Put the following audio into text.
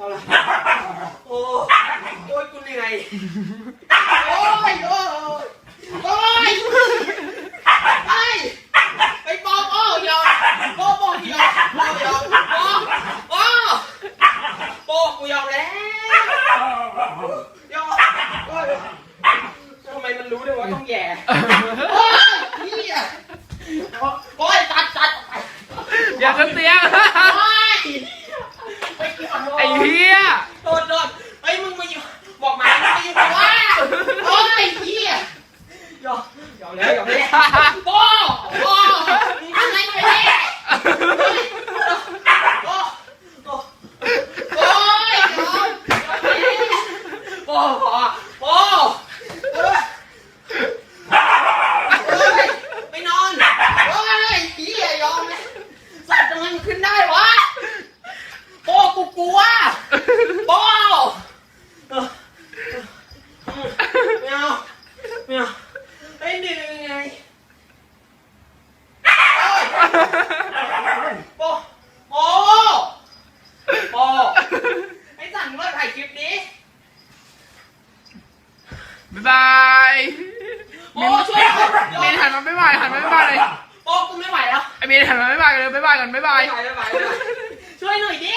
ยังไงโอ้ยโอ้ยโอ้ยไอ้ไอ้ปอปอยอมปอปอยอมปอยอมปอปอปอกูยอมแล้วยอมโอ้ยทำไมมันรู้ด้วยว่าต้องแย่โอ้ยเหี้ยโอ้ยตัดตัดอย่าเตียง โอ้ยไปกินขอโทษ ไอ้เหี้ย โดดโดดเฮ้ยมึงมาอยู่บอกหมามึงมาอยู่กับว่าโอ้ยเหี้ยย อมยอมแล้วยอมแล้วโป้โป้มึงทำอะไรไปเนี่ยโอ้โอ้โอ้ยยอมยอมแล้วโป้พอโป้โอ้ยโอ้ยไปนอนโอ้ยเหี้ยยอมแล้วสัตว์ทำไมมันขึ้นได้วะโป้กูกลัว โป้เออไม่เอาไม่เอาไอ้ยดึงยังไงโป้โป้โป้ไอ้สั่งเลิกถ่ายคลิปนี้ บ๊ายบายโป้ช่วยหน่อยเมนหันมาบ๊ายบายหันมาบ๊ายบายเลยโป้กูไม่ไหวแล้วไอเมนหันมาบ๊ายบายกันเลยบ๊ายบายกันบ๊ายบาย ไม่ไหวไม่ไหวไม่ไหวช่วยหน่อยดิ